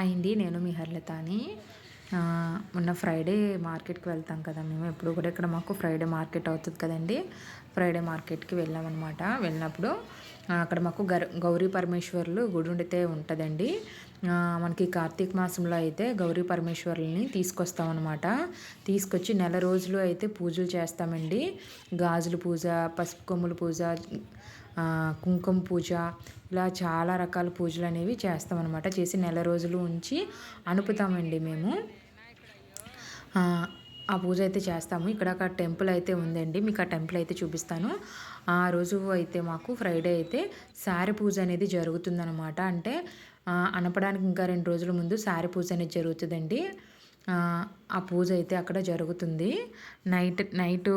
Hi అండి నేను మీ హర్లతాని. మొన్న ఫ్రైడే మార్కెట్కి వెళ్తాం కదా మేము. ఎప్పుడు కూడా ఇక్కడ మాకు ఫ్రైడే మార్కెట్ అవుతుంది కదండి. ఫ్రైడే మార్కెట్కి వెళ్ళామన్నమాట. వెళ్ళినప్పుడు అక్కడ మాకు గర్ గౌరీ పరమేశ్వర్లు గుడి ఉండితే ఉంటుందండి మనకి కార్తీక మాసంలో అయితే గౌరీ పరమేశ్వరుల్ని తీసుకొస్తామన్నమాట. తీసుకొచ్చి నెల రోజులు అయితే పూజలు చేస్తామండి. గాజుల పూజ పసుపు కొమ్ముల పూజ కుంకుమ పూజ ఇలా చాలా రకాల పూజలు అనేవి చేస్తామన్నమాట. చేసి నెల రోజులు ఉంచి అనుపుతామండి మేము. ఆ పూజ అయితే చేస్తాము. ఇక్కడ ఒక టెంపుల్ అయితే ఉందండి. మీకు ఆ టెంపుల్ అయితే చూపిస్తాను. ఆ రోజు అయితే మాకు ఫ్రైడే అయితే శారీ పూజ అనేది జరుగుతుందనమాట అంటే అనపడానికి ఇంకా రెండు రోజుల ముందు శారీ పూజ అనేది జరుగుతుందండి. ఆ పూజ అయితే అక్కడ జరుగుతుంది. నైట్ నైట్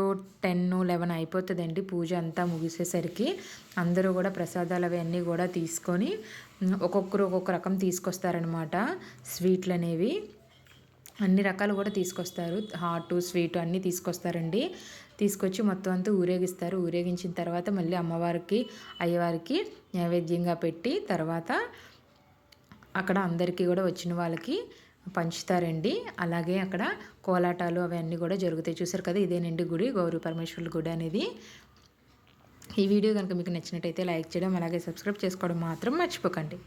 టెన్ లెవెన్ అయిపోతుందండి పూజ అంతా ముగిసేసరికి. అందరూ కూడా ప్రసాదాలు అవన్నీ కూడా తీసుకొని ఒక్కొక్కరు ఒక్కొక్క రకం తీసుకొస్తారనమాట స్వీట్లు అనేవి. అన్ని రకాలు కూడా తీసుకొస్తారు. హాట్ స్వీట్ అన్నీ తీసుకొస్తారండి. తీసుకొచ్చి మొత్తం అంతా ఊరేగిస్తారు. ఊరేగించిన తర్వాత మళ్ళీ అమ్మవారికి అయ్యవారికి నైవేద్యంగా పెట్టి తర్వాత అక్కడ అందరికీ కూడా వచ్చిన వాళ్ళకి పంచుతారండి. అలాగే అక్కడ కోలాటాలు అవన్నీ కూడా జరుగుతాయి. చూసారు కదా ఇదేనండి గుడి గౌరీ పరమేశ్వరుల గుడి అనేది. ఈ వీడియో కనుక మీకు నచ్చినట్టయితే లైక్ చేయడం అలాగే సబ్స్క్రైబ్ చేసుకోవడం మాత్రం మర్చిపోకండి.